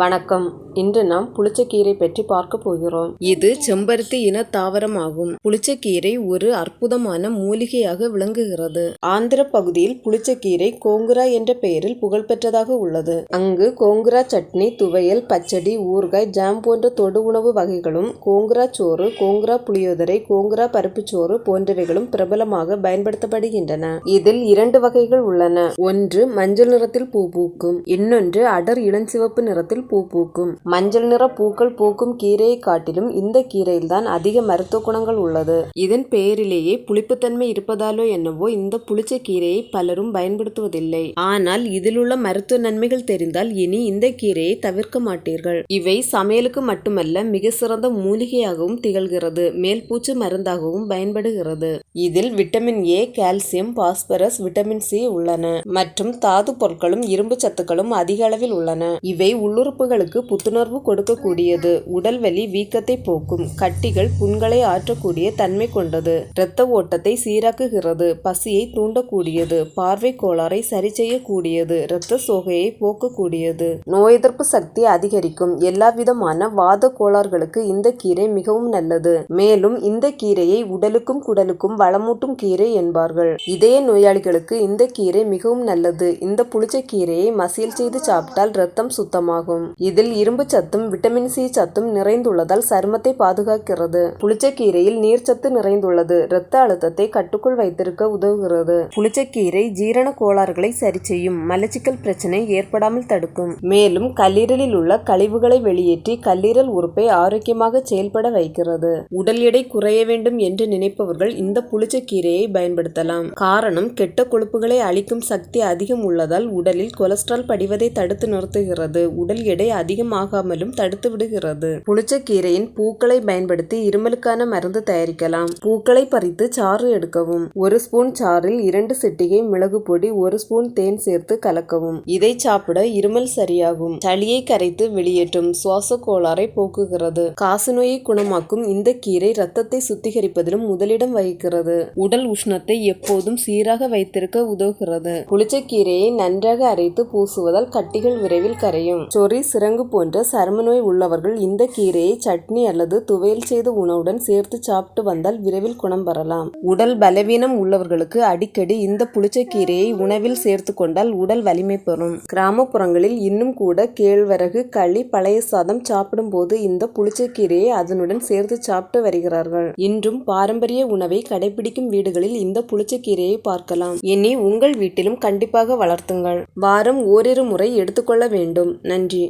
வணக்கம். இன்று நாம் புளிச்சக்கீரை பற்றி பார்க்க போகிறோம். இது செம்பருத்தி இன தாவரமாகும். புளிச்சக்கீரை ஒரு அற்புதமான மூலிகையாக விளங்குகிறது. ஆந்திர பகுதியில் புளிச்சக்கீரை கோங்குரா என்ற பெயரில் புகழ்பெற்றதாக உள்ளது. அங்கு கோங்குரா சட்னி துவையல் பச்சடி ஊறுகாய் ஜாம் போன்ற தொடு உணவு வகைகளும் கோங்குரா சோறு கோங்குரா புளியோதரை கோங்குரா பருப்புச்சோறு போன்றவைகளும் பிரபலமாக பயன்படுத்தப்படுகின்றன. இதில் இரண்டு வகைகள் உள்ளன. ஒன்று மஞ்சள் நிறத்தில் பூ பூக்கும் இன்னொன்று அடர் இளஞ்சிவப்பு நிறத்தில் பூ பூக்கும். மஞ்சள் நிற பூக்கள் பூக்கும் கீரையை காட்டிலும் இந்த கீரையில்தான் அதிக மருத்துவ குணங்கள் உள்ளது. இதன் பெயரிலேயே புளிப்புத்தன்மை இருப்பதாலோ என்னவோ இந்த புளிச்ச கீரையை பலரும் பயன்படுத்துவதில்லை. ஆனால் இதில் உள்ள மருத்துவ நன்மைகள் தெரிந்தால் இனி இந்த கீரையை தவிர்க்க மாட்டீர்கள். இவை சமையலுக்கு மட்டுமல்ல மிக சிறந்த மூலிகையாகவும் திகழ்கிறது. மேல் பூச்சு மருந்தாகவும் பயன்படுகிறது. இதில் vitamin A calcium phosphorus vitamin C உள்ளன. மற்றும் தாது பொருட்களும் இரும்பு சத்துக்களும் அதிக அளவில் உள்ளன. இவை உள்ளுறுப்புகளுக்கு புத்து புத்துணர்வு கொடுக்கக்கூடியது. உடல்வலி வீக்கத்தை போக்கும். கட்டிகள் புண்களை ஆற்றக்கூடிய தன்மை கொண்டது. இரத்த ஓட்டத்தை சீராக்குகிறது. பசியை தூண்டக்கூடியது. பார்வை கோளாறை சரி செய்யக்கூடியது. இரத்த சோகையை போக்கக்கூடியது. நோய் எதிர்ப்பு சக்தி அதிகரிக்கும். எல்லா விதமான வாத கோளாறுகளுக்கு இந்த கீரை மிகவும் நல்லது. மேலும் இந்த கீரையை உடலுக்கும் குடலுக்கும் வளமூட்டும் கீரை என்பார்கள். இதய நோயாளிகளுக்கு இந்த கீரை மிகவும் நல்லது. இந்த புளிச்ச கீரையை மசியல் செய்து சாப்பிட்டால் ரத்தம் சுத்தமாகும். இதில் இரும்பு சத்தும் விட்டமின் சி சத்தும் நிறைந்துள்ளதால் சருமத்தை பாதுகாக்கிறது. புளிச்சக்கீரையில் நீர்ச்சத்து நிறைந்துள்ளது. இரத்த அழுத்தத்தை கட்டுக்குள் வைத்திருக்க உதவுகிறது. புளிச்சக்கீரை ஜீரண கோளாறுகளை சரி செய்யும் மலச்சிக்கல் பிரச்சனை ஏற்படாமல் தடுக்கும். மேலும் கல்லீரலில் உள்ள கழிவுகளை வெளியேற்றி கல்லீரல் உறுப்பை ஆரோக்கியமாக செயல்பட வைக்கிறது. உடல் எடை குறைய வேண்டும் என்று நினைப்பவர்கள் இந்த புளிச்சக்கீரையை பயன்படுத்தலாம். காரணம் கெட்ட கொழுப்புகளை அழிக்கும் சக்தி அதிகம் உள்ளதால் உடலில் கொலஸ்ட்ரால் படிவதை தடுத்து நிறுத்துகிறது. உடல் எடை அதிகமாக ஆகாமலும் தடுத்து விடுகிறது. புளிச்சக்கீரையின் பூக்களை பயன்படுத்தி இருமலுக்கான மருந்து தயாரிக்கலாம். பூக்களை பறித்து சாறு எடுக்கவும். ஒரு ஸ்பூன் சாறில் இரண்டு சிட்டிகை மிளகு பொடி ஒரு ஸ்பூன் தேன் சேர்த்து கலக்கவும். இதை சாப்பிட இருமல் சரியாகும். சளியை கரைத்து வெளியேற்றும் சுவாச கோளாறை போக்குகிறது காசநோயை குணமாக்கும் இந்த கீரை ரத்தத்தை சுத்திகரிப்பதிலும் முதலிடம் வகிக்கிறது. உடல் உஷ்ணத்தை எப்போதும் சீராக வைத்திருக்க உதவுகிறது. புளிச்சக்கீரையை நன்றாக அரைத்து பூசுவதால் கட்டிகள் விரைவில் கரையும். சொறி சிறங்கு போன்ற சரும நோய் உள்ளவர்கள் இந்த கீரையை சட்னி அல்லது துவையல் செய்த உணவுடன் சேர்த்து சாப்பிட்டு வந்தால் விரைவில் குணம் பெறலாம். உடல் பலவீனம் உள்ளவர்களுக்கு அடிக்கடி இந்த புளிச்சக்கீரையை உணவில் சேர்த்து கொண்டால் உடல் வலிமை பெறும். கிராமப்புறங்களில் இன்னும் கூட கேழ்வரகு களி பழைய சாதம் சாப்பிடும் போது இந்த புளிச்சக்கீரையை அதனுடன் சேர்த்து சாப்பிட்டு வருகிறார்கள். இன்றும் பாரம்பரிய உணவை கடைபிடிக்கும் வீடுகளில் இந்த புளிச்சக்கீரையை பார்க்கலாம். இனி உங்கள் வீட்டிலும் கண்டிப்பாக வளர்த்துங்கள். வாரம் ஓரிரு முறை எடுத்துக்கொள்ள வேண்டும். நன்றி.